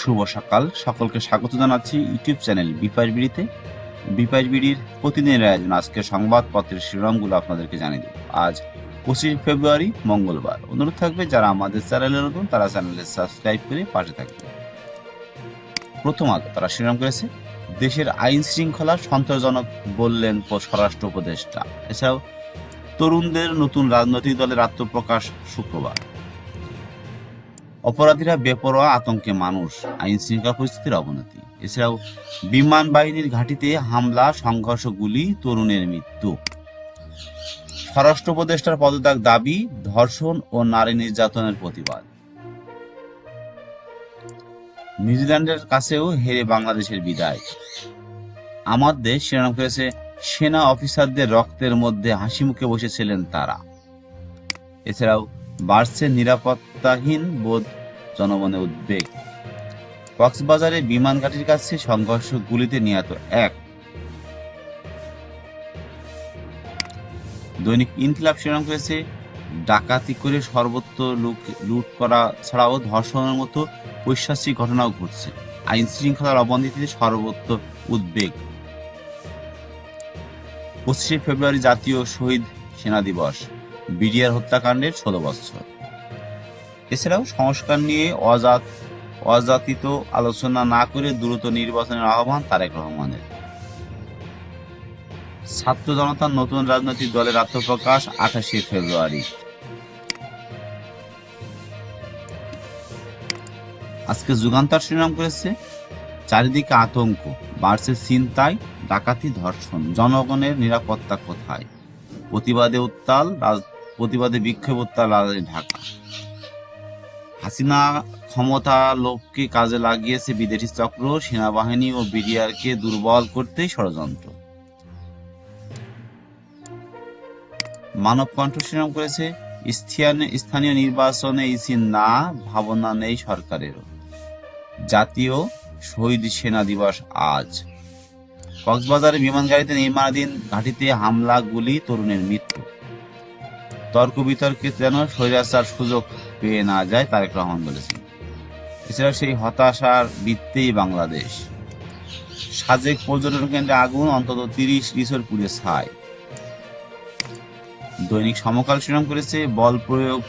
শুভ সকাল। সকলকে স্বাগত জানাচ্ছি ইউটিউব চ্যানেল বিপাইশ বিড়িতে। বিপাইশ বিড়ির প্রতিদিনের আয়োজন আজকের সংবাদপত্রের শিরোনামগুলো আপনাদেরকে জানিয়ে দেব। আজ পঁচিশ ফেব্রুয়ারি, মঙ্গলবার। অনুরোধ থাকবে, যারা আমাদের চ্যানেলে নতুন, তারা চ্যানেলে সাবস্ক্রাইব করে পাশে থাকবে। প্রথম তারা শিরোনাম করেছে, দেশের আইন শৃঙ্খলা সন্তোষজনক বললেন স্বরাষ্ট্র উপদেষ্টা। এছাড়াও তরুণদের নতুন রাজনৈতিক দলের আত্মপ্রকাশ শুক্রবার। অপরাধীরা বেপরোয়া আতঙ্কে মানুষ আইন শৃঙ্খলা পরিস্থিতির অবনতি। এছাড়াও বিমান বাহিনীর ঘাঁটিতে হামলা সংঘর্ষ গুলি তরুণের মৃত্যু। স্বরাষ্ট্র উপদেষ্টার পদত্যাগ দাবি, ধর্ষণ ও নারী নির্যাতনের প্রতিবাদ। নিউজিল্যান্ডের কাছেও হেরে বাংলাদেশের বিদায়। আমার দেশ শিরোনাম করেছে, সেনা অফিসারদের রক্তের মধ্যে হাসি মুখে বসেছিলেন তারা। এছাড়াও বাড়ছে নিরাপত্তাহীন বোধ জনমনে উদ্বেগ। কক্সবাজারে বিমান ঘাটির কাছে সংঘর্ষ গুলিতে নিহত এক। দৈনিক ইনকিলাব শিরোনাম করেছে, ডাকাতি করে সর্বত্র লুক- লুট করা ছাড়াও ধর্ষণের মতো ঐশ্বাসিক ঘটনাও ঘটছে। আইন শৃঙ্খলার অবনতিতে সর্বত্র উদ্বেগ। পঁচিশে ফেব্রুয়ারি জাতীয় শহীদ সেনা দিবস, বিডিআর হত্যাকাণ্ডের ষোলো বছর। এছাড়াও সংস্কার নিয়ে অজাত, অজাতিত আলোচনা না করে দ্রুত নির্বাচনের আহ্বান তারেক রহমানের। ছাত্র জনতার নতুন রাজনৈতিক দলের আত্মপ্রকাশ আঠাশে ফেব্রুয়ারি। আজকে যুগান্তর শিরোনাম করেছে, চারিদিকে আতঙ্ক, বাড়ছে চিন্তায় ডাকাতি ধর্ষণ, জনগণের নিরাপত্তা কোথায়? প্রতিবাদে উত্তাল প্রতিবাদে বিক্ষোভ উত্তাল ঢাকা। হাসিনা ক্ষমতা লোককে কাজে লাগিয়েছে বিদেশি চক্র, সেনাবাহিনী ও বিডিআরকে দুর্বল করতেই ষড়যন্ত্র। মানব কণ্ঠ শিরোনাম করেছে স্থানীয় নির্বাচনে ইসি না, ভাবনা নেই সরকারেরও। জাতীয় শহীদ সেনা দিবস আজ। কক্সবাজারে বিমান গাড়িতে নির্মাণাধীন ঘাটিতে হামলা গুলি তরুণের মৃত্যু। তর্ক বিতর্কে যেন স্বৈরাচার সুযোগ পেয়ে না যায় তারেক রহমান বলেছেন। এছাড়া সেই হতাশার বৃত্তেই বাংলাদেশ। সাজেক পর্যটন কেন্দ্রে আগুন, অন্তত তিরিশ কিশোর পুড়ে ছায় দৈনিক সমকাল শিরোনাম করেছে, বল প্রয়োগ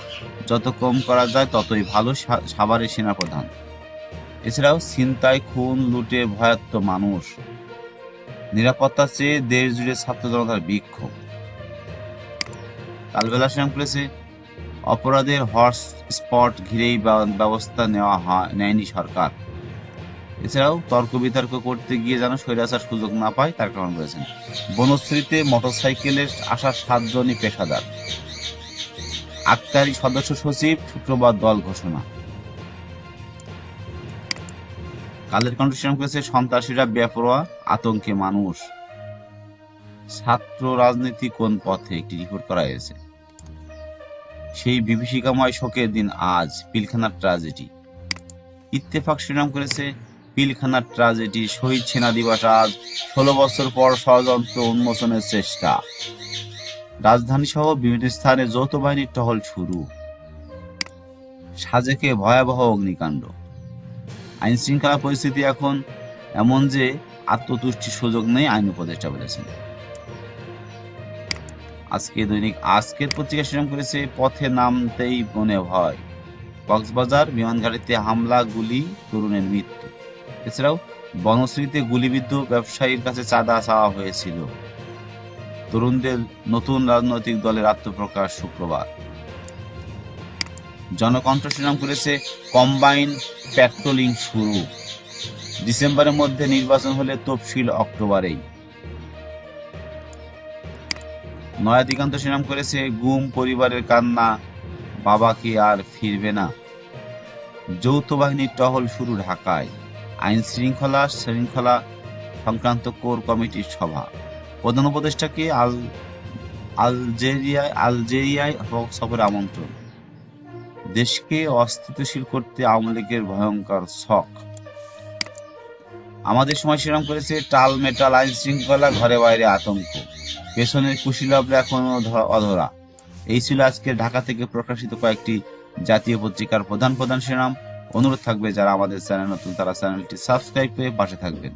যত কম করা যায়, ততই ভালো সা- সাভারের সেনাপ্রধান। এছাড়াও ছিনতাই, খুন, লুটে ভয়াত্ম মানুষ। নিরাপত্তা চেয়ে দেশ জুড়ে ছাত্র জনতার বিক্ষোভ। কালবেলা শিরোনাম করেছে অপরাধের হর্স স্পট ঘিরেই ব্যবস্থা নেওয়া নেয়নি সরকার। এছাড়াও তর্ক বিতর্ক করতে গিয়ে যেন স্বৈরাচার সুযোগ না পায়, তার কারণ করেছেন বনশ্রীতে মোটরসাইকেলের আসা সাতজনই পেশাদার। আক্তারি সদস্য সচিব, শুক্রবার দল ঘোষণা। কালের শিরোনাম করেছে, সন্ত্রাসীরা বেপরোয়া, আতঙ্কে মানুষ। ছাত্র রাজনীতি কোন পথে? একটি রিপোর্ট করা হয়েছে। সেই বিভীষিকাময় শোকের দিন আজ, পিলখানার ট্রাজেডি ইত্তেফাক শিরোনাম করেছে, পিলখানার ট্রাজেডি শহীদ সেনা দিবস আজ, ষোলো বছর পর ষড়যন্ত্র উন্মোচনের চেষ্টা। রাজধানী সহ বিভিন্ন স্থানে যৌথ বাহিনীর টহল শুরু। সাজেকে ভয়াবহ অগ্নিকাণ্ড। আইন শৃঙ্খলা পরিস্থিতি এখন এমন যে আত্মতুষ্টির সুযোগ নেই আইন উপদেষ্টা বলেছেন। আজকে দৈনিক আজকের পত্রিকা শিরোনাম করেছে, পথে নামতেই মনে ভয়। কক্সবাজার বিমানঘাটিতে হামলা, গুলি, তরুণের মৃত্যু। এছাড়াও বনশ্রীতে গুলিবিদ্ধ ব্যবসায়ীর কাছে চাঁদা চাওয়া হয়েছিল। তরুণদের নতুন রাজনৈতিক দলের আত্মপ্রকাশ শুক্রবার। জনকণ্ঠ শিরোনাম করেছে, কম্বাইন প্যাট্রোলিং শুরু। ডিসেম্বরের মধ্যে নির্বাচন হলে তফসিল অক্টোবরেই। নয়া দিগন্ত করেছে, গুম, পরিবারের কান্না, বাবা কি আর ফিরবে না। যৌথ বাহিনীর টহল শুরু ঢাকায়। আইন শৃঙ্খলা শৃঙ্খলা সংক্রান্ত কোর কমিটির সভা। প্রধান উপদেষ্টাকে আল, আলজেরিয়ায় আলজেরিয়ায় সফরে আমন্ত্রণ। দেশকে অস্থিতিশীল করতে আওয়ামী লীগের ভয়ঙ্কর শখ। আমাদের সময় শিরোনাম করেছে টাল মেটাল আইন শৃঙ্খলা, ঘরে বাইরে আতঙ্ক। পেছনের কুশীলবরা এখনও অধরা। এই ছিল আজকে ঢাকা থেকে প্রকাশিত কয়েকটি জাতীয় পত্রিকার প্রধান প্রধান শিরোনাম। অনুরোধ থাকবে যারা আমাদের চ্যানেল নতুন, তারা চ্যানেলটি সাবস্ক্রাইব করে পাশে থাকবেন।